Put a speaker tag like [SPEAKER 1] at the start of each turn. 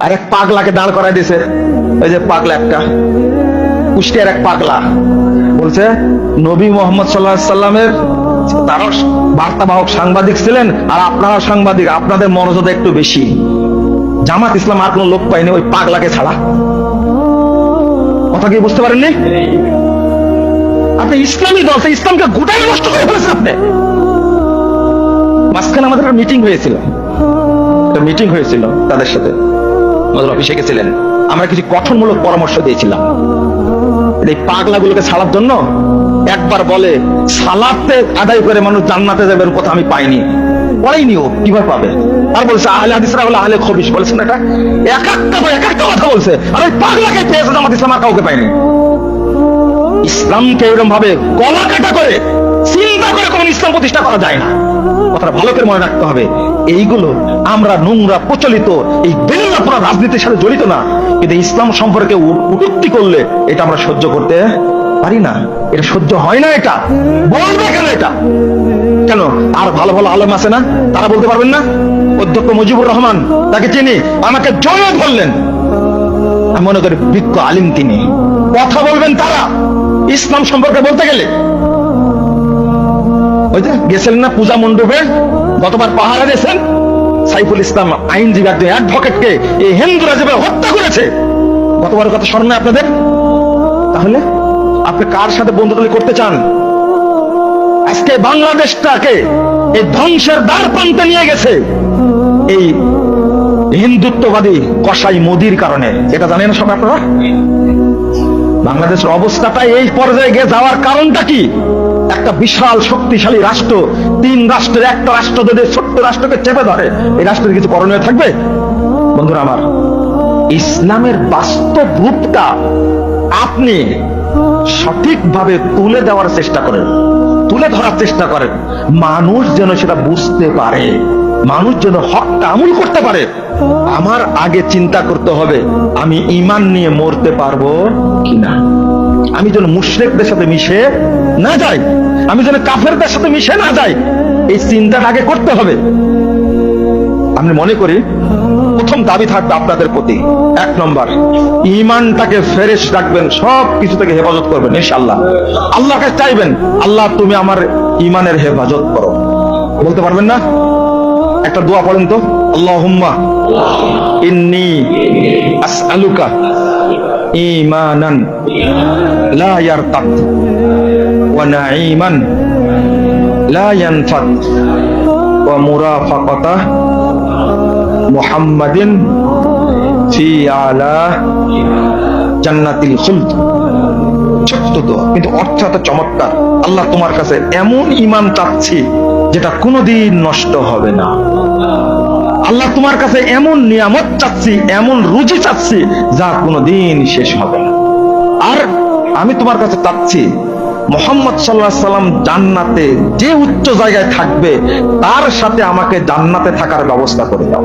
[SPEAKER 1] আর এক পাগলাকে দাঁড় করাই দিছে। ওই যে পাগলা একটা। কুষ্টিয়ার এক পাগলা। বলছে, নবী মোহাম্মদ সাল্লাহ সাল্লামের তারা বার্তাবাহক সাংবাদিক ছিলেন, আর আপনারা সাংবাদিক, আপনাদের মনোযোগ একটু বেশি। জামাত ইসলাম আর কোনো লোক পায়নি ওই পাগলাকে ছাড়া। কথা কি বুঝতে পারেননি? আপনি ইসলামী দল ইসলামকে গোটাই নষ্ট করে ফেলেছেন আপনি। মাঝখানে আমাদের মিটিং হয়েছিল। মিটিং হয়েছিল তাদের সাথে। আমাদের অফিসে গেছিলেন আমরা কিছু গঠনমূলক পরামর্শ দিয়েছিলাম। এই পাগলাগুলোকে ছাড়ার জন্য একবার বলে, সালাতে আদায় করে মানুষ জান্নাতে যাবে এর কথা আমি পাইনি। পড়াইনি ও, কীভাবে পাবে? আর বলছে, আহলে হাদিসরা হলো আহলে খবিস বলেছেন এটা? এক একটা এক একটা কথা বলছে। আর ওই পাগলাকে পেয়েছে জামাত ইসলাম আর কাউকে পাইনি ইসলামকে এরকম ভাবে গলা কাটা করে, চিন্তা করে কোন ইসলাম প্রতিষ্ঠা করা যায় না। কথাটা ভালো করে মনে রাখতে হবে। এইগুলো আমরা নোংরা প্রচলিত, এই বেল্লাপুরা রাজনীতির সাথে জড়িত না। কিন্তু ইসলাম সম্পর্কে উটুক্তি করলে এটা আমরা সহ্য করতে পারি না। এটা সহ্য হয় না এটা। বলবে কেন এটা? কেন? আর ভালো ভালো আলেম আছে না? তারা বলতে পারবেন না? অধ্যক্ষ মুজিবুর রহমান, তাকে চিনি, আমাকে জয় বললেন। আমি মনে করি বিজ্ঞ আলিম তিনি। কথা বলবেন তারা, ইসলাম সম্পর্কে বলতে গেলে। ওই যে গেছিলেন না পূজা মণ্ডপে? গতবার পাহারা দিয়েছেন? সাইফুল ইসলাম আইনজীবী একজন অ্যাডভোকেটকে এই হিন্দুরা যেভাবে হত্যা করেছে। গতবার কথা স্মরণ আপনাদের? তাহলে আপনি কার সাথে বন্ধুতালি করতে চান? আজকে বাংলাদেশটাকে এই ধ্বংসের দ্বার প্রান্তে নিয়ে গেছে। এই হিন্দুত্ববাদী কসাই মোদির কারণে। এটা জানেন সব আপনারা? বাংলাদেশের অবস্থাটা এই পর্যায়ে গিয়ে যাওয়ার কারণটা কি? একটা বিশাল শক্তিশালী রাষ্ট্র, তিন রাষ্ট্রের একটা রাষ্ট্র যদি ছোট্ট রাষ্ট্রকে চেপে ধরে, এই রাষ্ট্রের কিছু করণীয় থাকবে? বন্ধুরা আমার, ইসলামের বাস্তব রূপটা আপনি সঠিকভাবে তুলে দেওয়ার চেষ্টা করেন, তুলে ধরার চেষ্টা করেন। মানুষ যেন সেটা বুঝতে পারে, মানুষ যেন হকটা আমল করতে পারে। আমার আগে চিন্তা করতে হবে, আমি ইমান নিয়ে মরতে পারব কিনা? আমি যেন মুশরেকদের সাথে মিশে না যাই, আমি যেন কাফেরদের সাথে মিশে না যাই, এই চিন্তাটা আগে করতে হবে। আমি মনে করি, প্রথম দাবি থাকবে আপনাদের প্রতি। এক নম্বর ইমানটাকে ফেরেশ রাখবেন সব কিছু থেকে হেফাজত করবেন ইনশাল্লাহ আল্লাহকে চাইবেন, আল্লাহ তুমি আমার ইমানের হেফাজত করো। বলতে পারবেন না? একটা দোয়া পড়েন তো, আল্লাহুম্মা ইন্নি আসআলুকা ঈমানান লা ইয়ারতাদ ওয়া নাঈমান, লা ইয়ানফাদ ওয়া মুরাফাকাতা মুহাম্মাদিন ফি আলা জান্নাতিল খুলদ। ছোট্ট দোয়া। কিন্তু অর্থ এত চমৎকার। আল্লাহ তোমার কাছে এমন ইমান চাচ্ছি যেটা কোনোদিন নষ্ট হবে না। আল্লাহ তোমার কাছে এমন নিয়ামত চাচ্ছি, এমন রুজি চাচ্ছি যা কোনোদিন শেষ হবে না। আর আমি তোমার কাছে চাচ্ছি, মোহাম্মদ সাল্লাহ সাল্লাম জান্নাতে যে উচ্চ জায়গায় থাকবে, তার সাথে আমাকে জান্নাতে থাকার ব্যবস্থা করে দাও।